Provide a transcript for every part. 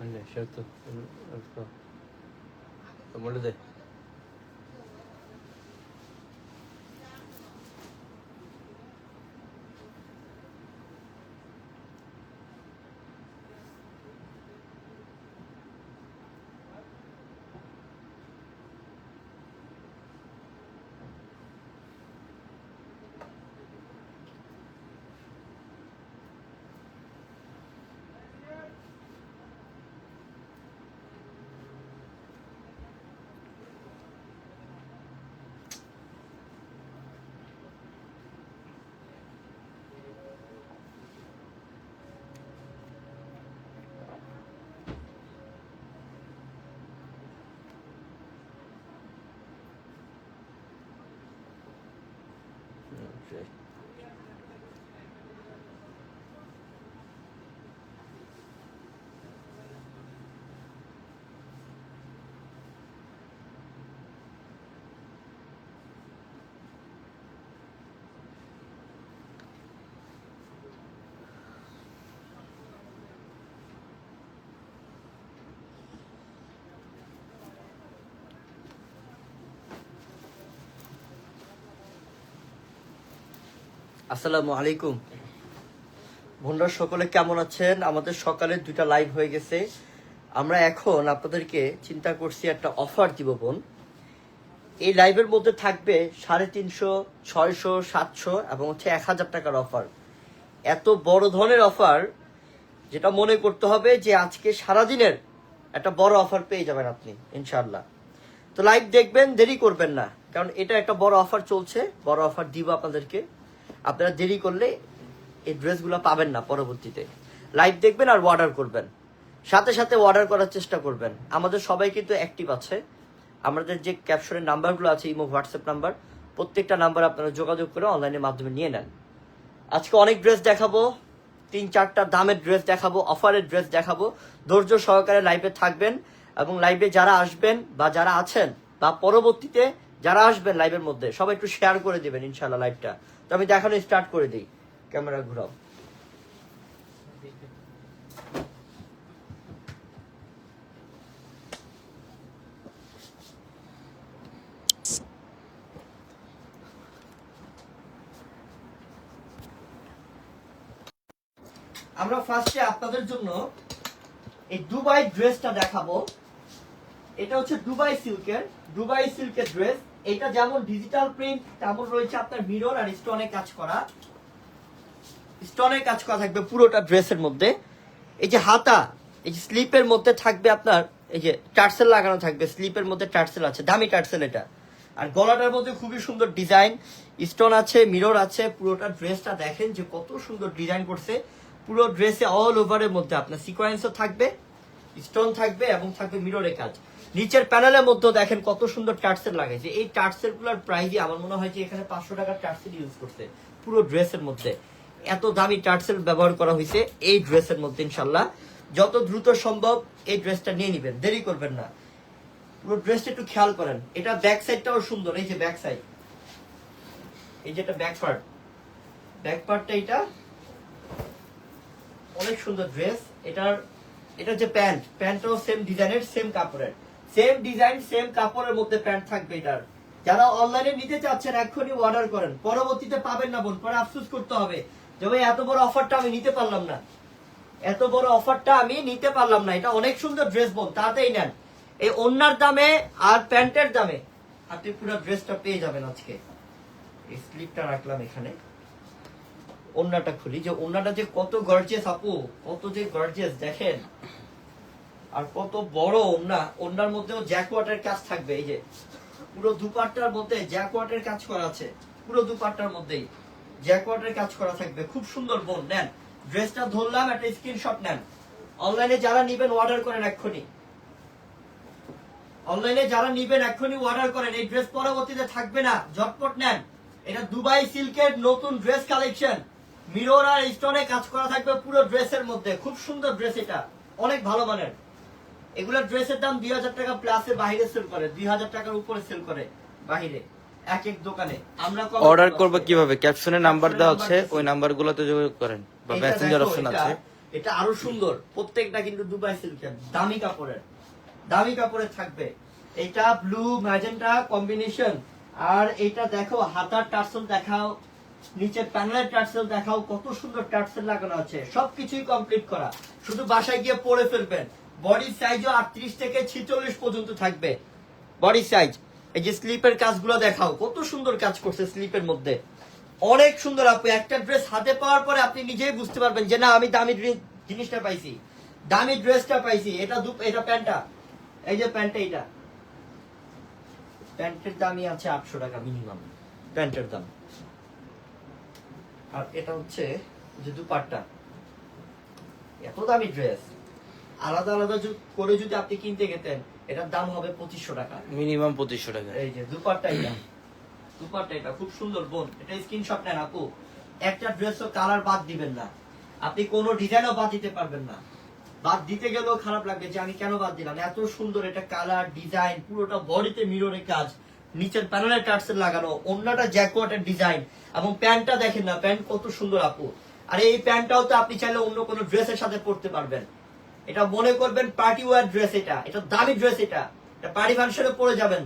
അന്വേഷിച്ചു എടുത്തോ? നമ്മളിതേ আসসালামু আলাইকুম। বন্ধুরা সকলে কেমন আছেন? আমাদের সকালে দুইটা লাইভ হয়ে গেছে। আমরা এখন আপনাদেরকে চিন্তা করছি একটা অফার দিব, বোন। এই লাইভের মধ্যে থাকবে সাড়ে তিনশো, ছয়শো, সাতশো এবং হচ্ছে এক হাজার টাকার অফার এত বড় ধরনের অফার যেটা মনে করতে হবে যে আজকে সারাদিনের একটা বড় অফার পেয়ে যাবেন আপনি ইনশাল্লাহ তো লাইভ দেখবেন, দেরি করবেন না। কারণ এটা একটা বড় অফার চলছে। বড় অফার দিব আপনাদেরকে। আপনারা দেরি করলে এই ড্রেসগুলো পাবেন না পরবর্তীতে। লাইভ দেখবেন আর অর্ডার করবেন। সাথে সাথে অর্ডার করার চেষ্টা করবেন। আমাদের সবাই কিন্তু অ্যাক্টিভ আছে। আমাদের যে ক্যাপশনের নাম্বারগুলো আছে, ইমো হোয়াটসঅ্যাপ নাম্বার প্রত্যেকটা নাম্বার আপনারা যোগাযোগ করে অনলাইনের মাধ্যমে নিয়ে নেন। আজকে অনেক ড্রেস দেখাবো। তিন, চারটা দামের ড্রেস দেখাবো অফারের ড্রেস দেখাবো। ধৈর্য সহকারে লাইভে থাকবেন এবং লাইভে যারা আসবেন বা যারা আছেন বা পরবর্তীতে যারা আসবেন লাইভের মধ্যে, সবাই একটু শেয়ার করে দেবেন ইনশাল্লাহ লাইভটা তো আমি দেখানো স্টার্ট করে দিই। ক্যামেরা ঘুরাও। আমরা ফার্স্টে আপনাদের জন্য এই দুবাই ড্রেসটা দেখাবো। এটা হচ্ছে দুবাই সিল্কের দুবাই সিল্কের ড্রেস এটা যেমন ডিজিটাল প্রিন্ট তেমন রয়েছে আপনার মিরর আর স্টোনে কাজ করা। স্টোনের কাজ করা থাকবে পুরোটা ড্রেসের মধ্যে। এই যে হাতা, এই যে স্লিপের মধ্যে থাকবে আপনার, এই যে টার্সেল লাগানো থাকবে স্লিপের মধ্যে টার্সেল আছে, দামি টার্সেল এটা। আর গলাটার মধ্যে খুবই সুন্দর ডিজাইন স্টোন আছে মিরর আছে, পুরোটা ড্রেসটা দেখেন যে কত সুন্দর ডিজাইন করছে। পুরো ড্রেসে অল ওভারের মধ্যে আপনার সিকোয়েন্সও থাকবে স্টোন থাকবে এবং থাকবে মিররের কাজ। নিচের প্যানেলের মধ্যে দেখেন কত সুন্দর টার্সেল লাগাইছে এই টার্সেলগুলার প্রাইসই আমার মনে হয় যে এখানে পাঁচশো টাকার টার্সেল ইউজ করছে পুরো ড্রেসের মধ্যে। এত দামি টার্সেল ব্যবহার করা হয়েছে এই ড্রেসের মধ্যে ইনশাল্লাহ যত দ্রুত সম্ভব এই ড্রেসটা নিয়ে নিবেন, দেরি করবেন না। পুরো ড্রেসটা একটু খেয়াল করেন, এটা ব্যাক সাইডটাও সুন্দর, এই যে ব্যাক সাইড এই যে এটা ব্যাক পার্ট ব্যাক পার্টটা এটা, অনেক সুন্দর ড্রেস এটার, এটা যে প্যান্ট, প্যান্টটাও সেম ডিজাইনের সেম কাপড়ের। সেম ডিজাইন সেম কাপড়ের মধ্যে প্যান্ট থাকবে এটার। যারা অনলাইনে নিতে চাচ্ছেন এখনই অর্ডার করেন। পরবর্তীতে পাবেন না, বোন। পরে আফসোস করতে হবে যে, ভাই, এত বড় অফারটা আমি নিতে পারলাম না। এত বড় অফারটা আমি নিতে পারলাম না। এটা অনেক সুন্দর ড্রেস বোন। তাতেই নেন। এই ওন্নার দামে আর প্যান্টের দামে আপনি পুরো ড্রেসটা পেয়ে যাবেন আজকে। এই স্লিপটা রাখলাম এখানে। ওন্নাটা খুলি। যে ওন্নাটা যে কত গর্জিয়াস আপু। কত যে গর্জিয়াস দেখেন। আর কত বড় ওন্না ওন্নার মধ্যেও জ্যাকওয়াটের কাজ থাকবে, এই যে। পুরো দুপাট্টার মধ্যে জ্যাকওয়াটের কাজ করা আছে, পুরো দুপাট্টার মধ্যেই। জ্যাকওয়াটের কাজ করা থাকবে। খুব সুন্দর বোন, নেন। ড্রেসটা ধরলাম, একটা স্ক্রিনশট নেন। অনলাইনে যারা নিবেন অর্ডার করেন এক্ষুনি। অনলাইনে যারা নিবেন, এক্ষুনি অর্ডার করেন। এই ড্রেস পরবর্তীতে থাকবে না। ঝটপট নেন। এটা দুবাই সিল্কের নতুন ড্রেস কালেকশন মিরর আর স্টোনে কাজ করা থাকবে পুরো ড্রেসের মধ্যে। খুব সুন্দর ড্রেস এটা। অনেক ভালো মানের। এগুলোর ড্রেসের দাম দুই হাজার টাকা প্লাসে বাইরে সেল করে দুই হাজার টাকার উপরে সেল করে বাহিরে এক এক দোকানে। আমরা অর্ডার করব কীভাবে? ক্যাপশনে নাম্বার দেওয়া আছে ওই নাম্বারগুলোতে যোগাযোগ করেন বা মেসেঞ্জার অপশন আছে। এটা আরও সুন্দর প্রত্যেকটা কিন্তু দুবাই সিল্কের দামি কাপড়ের দামি কাপড়ের থাকবে। এটা ব্লু ম্যাজেন্টা কম্বিনেশন আর এটা দেখো হাতার টার্সেল দেখাও নিচে প্যানেলের টার্সেল দেখাও কত সুন্দর টার্সেল লাগানো আছে সবকিছুই কমপ্লিট করা। শুধু বাসায় গিয়ে পরে ফেলবেন। বডি সাইজও আটত্রিশ থেকে ছিচল্লিশ পর্যন্ত থাকবে। বডি সাইজ এই যে স্লিপের কাজগুলো দেখাও, কত সুন্দর কাজ করছে স্লিপের মধ্যে। অনেক সুন্দর আপু, একটা ড্রেস হাতে পাওয়ার পরে আপনি নিজেই বুঝতে পারবেন যে না, আমি দামি জিনিসটা পাইছি। দামি ড্রেসটা পাইছি, এটা দু, এটা প্যান্টটা। এই যে প্যান্টটা এটা প্যান্টের দামই আছে আটশো টাকা মিনিমাম প্যান্টের দাম। আর এটা হচ্ছে যে দুপাট্টা। এত দামি ড্রেস। আলাদা আলাদা করে যদি আপনি কিনতে গেতেন এটার দাম হবে পঁচিশশো টাকা। মিনিমাম পঁচিশশো টাকা। এই যে দুপাট্টা এটা। দুপাট্টা এটা খুব সুন্দর বোন। এটা স্ক্রিনশট নেন আপু। একটা ড্রেসও কালার বাদ দিবেন না। আপনি কোনো ডিজাইনও বাদ দিতে পারবেন না। বাদ দিতে গেলেও খারাপ লাগবে যে আমি কেন বাদ দিলাম? এত সুন্দর এটা কালার ডিজাইন পুরোটা বডিতে মিররের কাজ। নিচের প্যানেলের টার্সেল লাগানো অন্যটা জ্যাকওয়াটের ডিজাইন এবং প্যান্টটা দেখেন না প্যান্ট কত সুন্দর আপু। আর এই প্যান্টটাও তো আপনি চাইলে অন্য কোনো ড্রেসের সাথে পরতে পারবেন। এটা মনে করবেন পার্টি ওয়ার ড্রেস এটা এটা দামি ড্রেস এটা। এটা পার্টি ফাংশনে পরে যাবেন।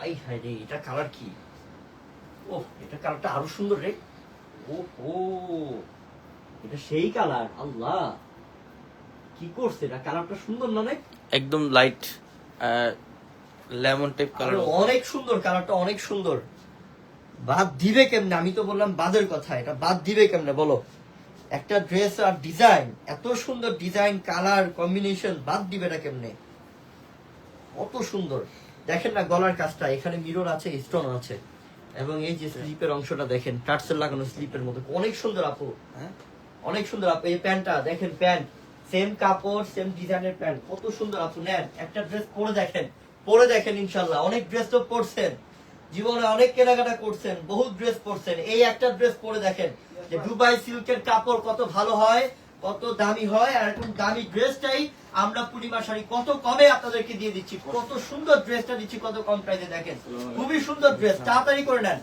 আই হাই রে এটা কালার কি? ও এটা কালারটা আরও সুন্দর রে। ও ও এটা সেই কালার আল্লাহ। কি করছে এটা? কালারটা সুন্দর না অনেক একদম লাইট লেমন টাইপ কালার। অনেক সুন্দর কালারটা অনেক সুন্দর। বাদ দিবে কেমনে? আমি তো বললাম বাদের কথা, এটা বাদ দিবে কেমনে? বলো। একটা ড্রেস আর ডিজাইন এত সুন্দর ডিজাইন কালার কম্বিনেশন বাদ দিবে না কেমনে? কত সুন্দর। দেখেন না গলার কাজটা, এখানে মিরর আছে স্টোন আছে। এবং এই যে স্লিপের অংশটা দেখেন, টার্সেল লাগানো স্লিপের মধ্যে। অনেক সুন্দর আপু হ্যাঁ? অনেক সুন্দর আপু, এই প্যান্টটা, দেখেন প্যান্ট। সেম কাপড় সেম ডিজাইনের প্যান্ট। কত সুন্দর আপু, নেন। একটা ড্রেস পরে দেখেন পরে দেখেন ইনশাল্লাহ। অনেক ড্রেস তো পরছেন। জীবনে অনেক কেনাকাটা করছেন, বহুত ড্রেস পরছেন। এই একটা ড্রেস পরে দেখেন যে দুবাই সিল্কের কাপড় কত ভালো হয়, কত দামি হয়, আর এরকম দামি ড্রেসটাই আমরা পূর্ণিমা শাড়ি কত কমে আপনাদেরকে দিয়ে দিচ্ছি। কত সুন্দর ড্রেসটা দিচ্ছি, কত কম প্রাইসে দেখেন। খুবই সুন্দর ড্রেস তাড়াতাড়ি করে নেন।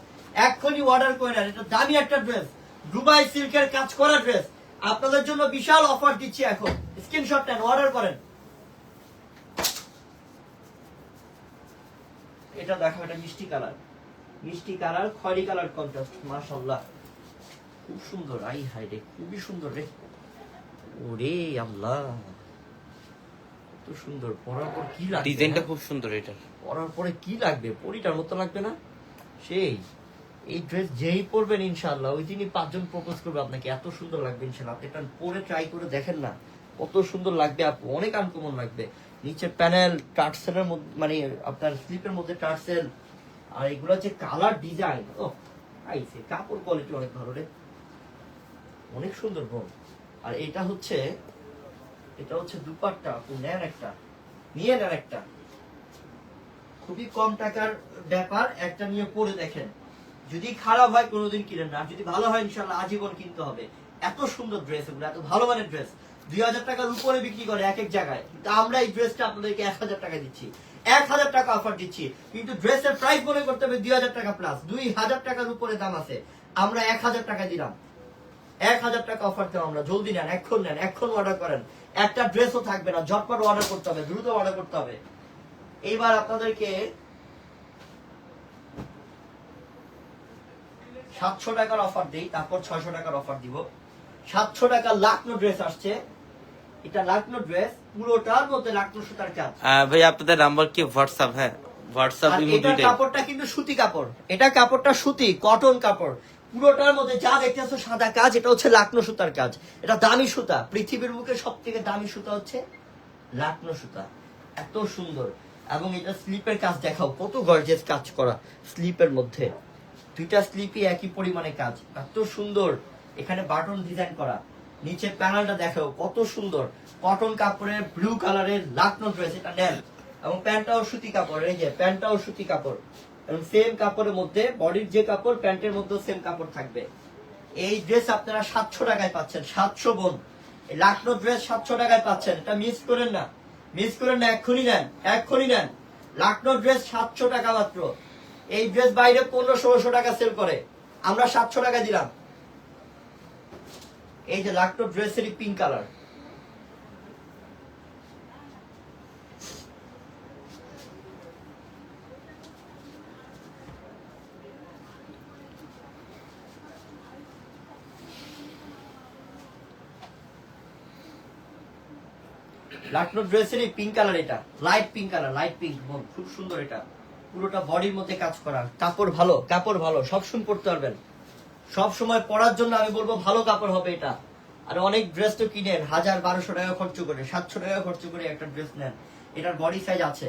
এক্ষুনি অর্ডার করে নেন, এটা দামি একটা ড্রেস দুবাই সিল্কের কাজ করা ড্রেস আপনাদের জন্য বিশাল অফার দিচ্ছি এখন। স্ক্রিনশট নেন অর্ডার করেন। এটা দেখো এটা মিষ্টি কালার। মিষ্টি কালার খয়রি কালার কন্ট্রাস্ট মাশাআল্লাহ। খুব সুন্দর আই হাই রে খুবই সুন্দর রে। ওরে আল্লাহ কত সুন্দর। পরার পর কি লাগবে ডিজাইনটা হ্যাঁ? খুব সুন্দর এটা। পরার পরে কি লাগবে? পরিটার মতো লাগবে না? সেই এই ড্রেস যেই পরবেন ইনশাআল্লাহ ওই দিনই পাঁচজন প্রপোজ করবে আপনাকে। এত সুন্দর লাগবে ইনশাআল্লাহ। আপনি এটা পরে ট্রাই করে দেখেন না কত সুন্দর লাগবে আপু। অনেক আনকমন লাগবে। নিচের প্যানেল, টার্সেলের মধ্যে মানে আপনার স্লিপের মধ্যে টার্সেল, আর এগুলো যে কালার ডিজাইন, ও আইছে কাপড় কোয়ালিটি অনেক ভালো রে। অনেক সুন্দর বোন। আর এটা হচ্ছে এটা হচ্ছে দুপাট্টা নেন একটা। নিয়ে নেন একটা। খুবই কম টাকার ব্যাপার, একটা নিয়ে পরে দেখেন। যদি খারাপ হয়, কোনোদিন কিনেন না। যদি ভালো হয় ইনশাল্লাহ আজীবন কিনতে হবে। এত সুন্দর ড্রেস এগুলো, এত ভালো মানের ড্রেস দুই হাজার টাকার উপরে বিক্রি করে এক এক জায়গায়। আমরা এই ড্রেসটা আপনাদেরকে এক হাজার টাকা দিচ্ছি। এক হাজার টাকা অফার দিচ্ছি। কিন্তু ড্রেসের প্রাইস মনে করতে হবে দুই হাজার টাকা প্লাস দুই হাজার টাকার উপরে দাম আছে। আমরা এক হাজার টাকা দিলাম। এক হাজার টাকা অফার দেবো আমরা। জলদি নেন, এখন নেন, এখন অর্ডার করেন। একটা ড্রেসও থাকবে না। ঝটপট অর্ডার করতে হবে, দ্রুত অর্ডার করতে হবে। এইবার আপনাদেরকে সাতশো টাকার অফার দিই, তারপর ছয়শো টাকার অফার দিব। সাতশো টাকার লাকনো ড্রেস আসছে। এটা লাকনো ড্রেস পুরোটার মধ্যে লাকনো সুতার কাজ ভাই আপনাদের নাম্বার কি হোয়াটসঅ্যাপ হ্যাঁ হোয়াটসঅ্যাপ ইমো দুইটাই। কাপড়টা কিন্তু সুতি কাপড়। এটা কাপড়টা সুতি কটন কাপড়। পুরোটার মধ্যে যা দেখতেছো সাদা কাজ এটা হচ্ছে লাকনো সুতার কাজ। এটা দামি সুতা। পৃথিবীর বুকে সব থেকে দামি সুতা হচ্ছে লাকনো সুতা। এত সুন্দর। এবং এটা স্লিপের কাজ দেখাও কত গর্জেস কাজ করা স্লিপের মধ্যে। দুইটা স্লিপই একই পরিমাণে কাজ। এত সুন্দর। এখানে বাটন ডিজাইন করা। নিচে প্যানেলটা দেখো, কত সুন্দর। কটন কাপড়ের ব্লু কালারের লাকনো ড্রেস এটা নেন এবং প্যান্টটাও সুতি কাপড়, এই যে প্যান্টটাও সুতি কাপড়। এবং সেম কাপড়ের মধ্যে বডির যে কাপড়, প্যান্টের মধ্যেও সেম কাপড় থাকবে। এই ড্রেস আপনারা সাতশো টাকায় পাচ্ছেন, সাতশো বোন। লাকনো ড্রেস সাতশো টাকায় পাচ্ছেন, এটা মিস করেন না। মিস করেন না, এক্ষুনি নেন এক্ষুনি নেন। লাকনো ড্রেস সাতশো টাকা মাত্র। এই ড্রেস বাইরে পনেরো, ষোলোশো টাকা সেল করে। আমরা সাতশো টাকা দিলাম। এই যে লাকনো ড্রেসেরই পিঙ্ক কালার লাকনো ড্রেসেরই পিঙ্ক কালার এটা। Light pink colour light pink খুব সুন্দর এটা। পুরোটা বডির মধ্যে কাজ করা। কাপড় ভালো কাপড় ভালো, সব সময় পড়তে পারবেন। সব সময় পরার জন্য আমি বলব ভালো কাপড় হবে এটা। আর অনেক ড্রেস তো কিনেন, হাজার বারোশো টাকা খরচ করে, সাতশো টাকা খরচ করে একটা ড্রেস নেন। এটার বডি সাইজ আছে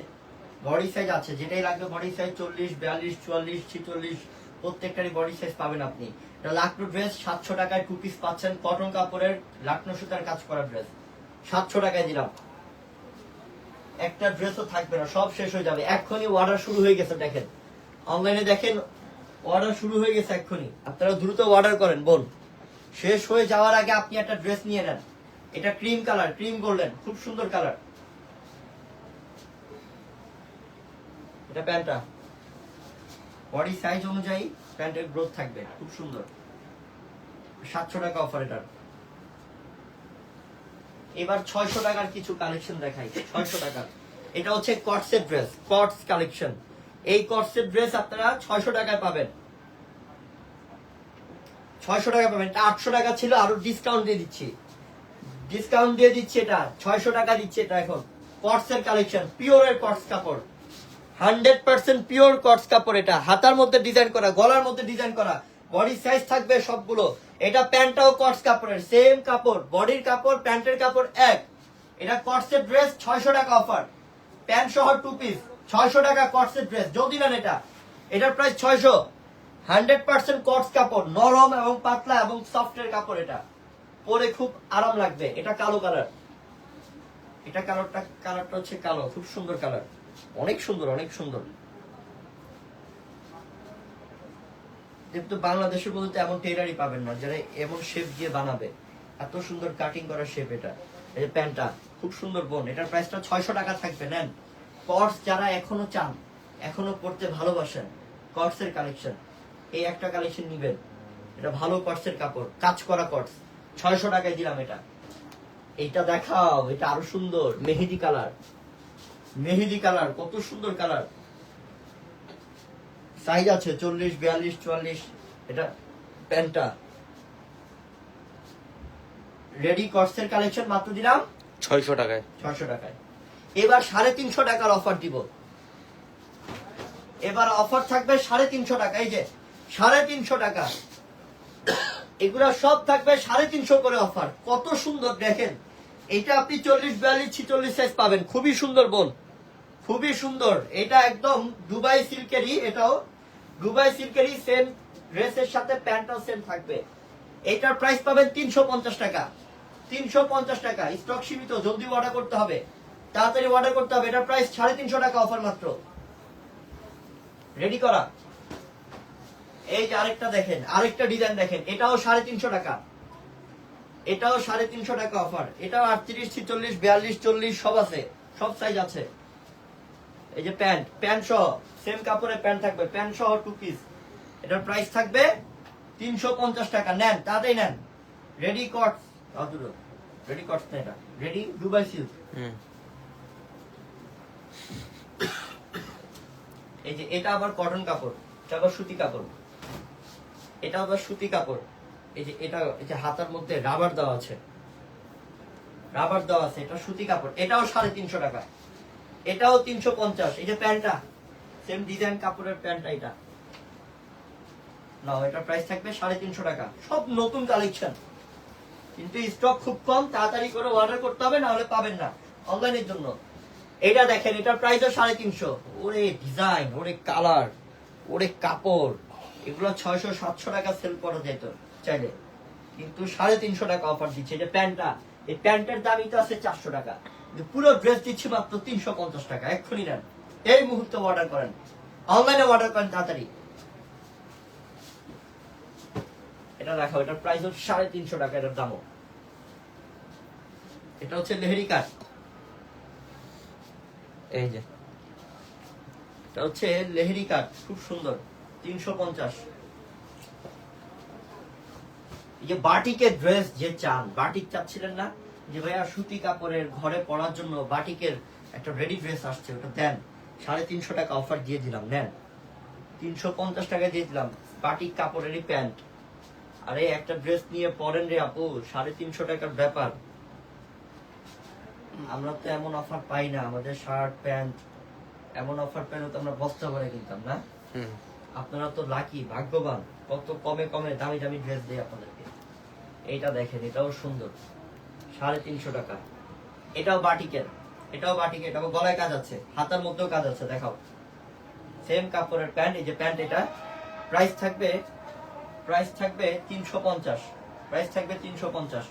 বডি সাইজ আছে, যেটাই লাগবে বডি সাইজ চল্লিশ, বিয়াল্লিশ, চুয়াল্লিশ, ছিচল্লিশ, প্রত্যেকটারই বডি সাইজ পাবেন আপনি। এটা লাকনো ড্রেস সাতশো টাকায় টু পিস পাচ্ছেন কটন কাপড়ের লাকনো সুতার কাজ করা ড্রেস সাতশো টাকায় দিলাম। একটা ড্রেসও থাকবে না, সব শেষ হয়ে যাবে। এক্ষুনি অর্ডার শুরু হয়ে গেছে, দেখেন। অনলাইনে দেখেন অর্ডার শুরু হয়ে গেছে এক্ষুনি। আপনারা দ্রুত অর্ডার করেন বোন শেষ হয়ে যাওয়ার আগে আপনি একটা ড্রেস নিয়ে নেন। এটা ক্রিম কালার ক্রিম গোল্ডেন খুব সুন্দর কালার এটা প্যান্টটা। বডি সাইজ অনুযায়ী প্যান্টের গ্রোথ থাকবে, খুব সুন্দর। সাতশো টাকা অফার এটার। এবার ছয়শো টাকার কিছু কালেকশন দেখাই, ছয়শো টাকার। এটা হচ্ছে কটসের ড্রেস কটস কালেকশন এই কটসের ড্রেস আপনারা ছয়শো টাকায় পাবেন। ছয়শো টাকা পাবেন। আটশো টাকা ছিল, আরও ডিসকাউন্ট দিয়ে দিচ্ছি। ডিসকাউন্ট দিয়ে দিচ্ছি এটা, ছয়শো টাকা দিচ্ছে এটা এখন। কটসের কালেকশন পিওরের কটস কাপড়। হান্ড্রেড পার্সেন্ট পিওর কটস কাপড় এটা। হাতার মধ্যে ডিজাইন করা, গলার মধ্যে ডিজাইন করা। বডি সাইজ থাকবে সবগুলো। এটা প্যান্টটাও কটস কাপড়ের সেম কাপড়। বডির কাপড়, প্যান্টের কাপড় এক। এটা কটসের ড্রেস ছয়শো টাকা অফার প্যান্ট সহ টু পিস ছয়শো টাকা কটসের ড্রেস যদি নেন এটা। এটার প্রাইস ছয়শো। হান্ড্রেড পার্সেন্ট কটস কাপড়, নরম এবং পাতলা এবং সফটের কাপড় এটা। পরে খুব আরাম লাগবে, এটা কালো কালার এটা কালারটা কালারটা হচ্ছে কালো, খুব সুন্দর কালার অনেক সুন্দর অনেক সুন্দর। কিন্তু বাংলাদেশের মধ্যে এমন টেলারই পাবেন না, যারা এমন শেপ দিয়ে বানাবে। এত সুন্দর কাটিং করা শেপ এটা, এই যে প্যান্টটা, খুব সুন্দর বোন এটার প্রাইসটা ছয়শো টাকা থাকবে, নেন। কর্স যারা এখনও চান এখনও পড়তে ভালোবাসেন কর্সের কালেকশন এই একটা কালেকশন নিবেন। এটা ভালো কর্সের কাপড় কাজ করা কর্স ছয়শো টাকায় দিলাম এটা। এটা দেখাও এটা আরও সুন্দর মেহেদি কালার মেহেদি কালার কত সুন্দর কালার সাইজ আছে চল্লিশ বিয়াল্লিশ চুয়াল্লিশ। এটা প্যান্টটা। রেডি কর্সের কালেকশন মাত্র দিলাম? ছয়শো টাকায়। ছয়শো টাকায়। এবার সাড়ে তিনশো টাকার অফার দিব। এবার অফার থাকবে সাড়ে তিনশো টাকা, এই যে, সাড়ে তিনশো টাকা। এগুলা সব থাকবে সাড়ে তিনশো করে অফার কত সুন্দর, দেখেন। এটা আপনি চল্লিশ, বিয়াল্লিশ, ছিচল্লিশ সাইজ পাবেন। খুবই সুন্দর বোন খুবই সুন্দর। এটা একদম দুবাই সিল্কেরই, এটাও দুবাই সিল্কেরই সেম ড্রেসের সাথে প্যান্টটাও সেম থাকবে। এটার প্রাইস পাবেন তিনশো পঞ্চাশ টাকা। তিনশো পঞ্চাশ টাকা। স্টক সীমিত, জলদি অর্ডার করতে হবে। তাড়াতাড়ি অর্ডার করতে হবে। এটার প্রাইস সাড়ে তিনশো টাকা অফার মাত্র। রেডি করা। এই যে আরেকটা দেখেন, আরেকটা ডিজাইন দেখেন। এটাও সাড়ে তিনশো টাকা। এটাও সাড়ে তিনশো টাকা অফার এটাও আটত্রিশ, ছিচল্লিশ, বিয়াল্লিশ, চল্লিশ, সব আছে। সব সাইজ আছে। এই যে প্যান্ট প্যান্ট সহ সেম কাপড়ের প্যান্ট থাকবে। প্যান্ট সহ টু পিস এটার প্রাইস থাকবে তিনশো পঞ্চাশ টাকা। নেন, তাড়াতাড়ি নেন। রেডি কট অদূর। রেডি কটস না এটা। রেডি দুবাই সিল্ক এই যে এটা আবার কটন কাপড়, এটা আবার সুতি কাপড়। এটা আবার সুতি কাপড়। এই যে এটা, এই যে হাতার মধ্যে রাবার দেওয়া আছে। রাবার দেওয়া আছে, এটা সুতি কাপড়। এটাও সাড়ে তিনশো টাকা। এটাও তিনশো পঞ্চাশ। এই যে প্যান্টটা সেম ডিজাইন কাপড়ের প্যান্টটা এটা। না এটার প্রাইস থাকবে সাড়ে তিনশো টাকা। সব নতুন কালেকশন কিন্তু স্টক খুব কম, তাড়াতাড়ি করে অর্ডার করতে হবে না হলে পাবেন না। অনলাইনের জন্য। এটা দেখেন, এটার প্রাইসও সাড়ে তিনশো। ওরে ডিজাইন ওরে কালার ওরে কাপড়। এগুলো ছয়শো, সাতশো টাকা সেল করা যেত চাইলে। কিন্তু সাড়ে তিনশো টাকা অফার দিচ্ছে। যে প্যান্টটা, এই প্যান্টের দামই তো আছে চারশো টাকা। পুরো ড্রেস দিচ্ছি মাত্র তিনশো পঞ্চাশ টাকা, এক্ষুনি নেন। এই মুহূর্তে অর্ডার করেন। অনলাইনে অর্ডার করেন তাড়াতাড়ি। এটা দেখো এটার প্রাইস হচ্ছে সাড়ে তিনশো টাকা, এটার দামও। এটা হচ্ছে লেহেরি কাঠ এই যে। এটা হচ্ছে লেহেরি কাঠ, খুব সুন্দর, তিনশো পঞ্চাশ। এই যে বাটিকের ড্রেস যে চান, বাটিক চাচ্ছিলেন না? যে ভাইয়া সুতি কাপড়ের ঘরে পরার জন্য বাটিকের একটা রেডি ড্রেস আসছে, ওটা দেন। সাড়ে তিনশো টাকা অফার দিয়ে দিলাম, নেন। তিনশো পঞ্চাশ টাকা দিয়ে দিলাম, বাটিক কাপড়েরই প্যান্ট। আরে, একটা ড্রেস নিয়ে পরেন রে আপু, সাড়ে তিনশো টাকার ব্যাপার। আমরা তো এমন অফার পাই না আমাদের শার্ট প্যান্ট এমন অফার পেলে তো আমরা বস্তা করে কিনতাম না? আপনারা তো লাকি ভাগ্যবান কত কমে কমে দামি দামি ড্রেস দেয় আপনাদেরকে। এইটা দেখেন এটাও সুন্দর সাড়ে তিনশো টাকা। এটাও বাটিকের এটাও বাটিকের এটাও গলায় কাজ আছে হাতার মধ্যেও কাজ আছে দেখাও। সেম কাপড়ের প্যান্ট এই যে প্যান্ট এটা প্রাইস থাকবে প্রাইস থাকবে তিনশো পঞ্চাশ প্রাইস থাকবে তিনশো পঞ্চাশ।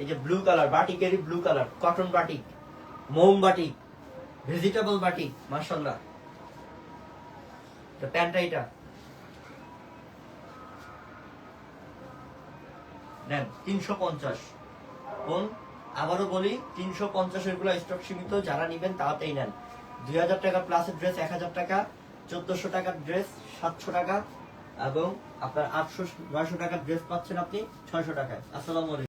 এই যে ব্লু কালার বাটিকেরই ব্লু কালার কটন বাটিক মোম বাটিক ভেজিটেবল বাটিক মার্শাল্লাহ প্যান্টটা এটা নেন, তিনশো পঞ্চাশ। কোন আবারও বলি, তিনশো পঞ্চাশেরগুলো স্টক সীমিত, যারা নিবেন তাড়াতাড়ি নেন। দুই হাজার টাকা প্লাসের ড্রেস এক হাজার টাকা, চোদ্দশো টাকার ড্রেস সাতশো টাকা, এবং আপনার আটশো, নয়শো টাকার ড্রেস পাচ্ছেন আপনি ছয়শো টাকায়। আসসালামু আলাইকুম।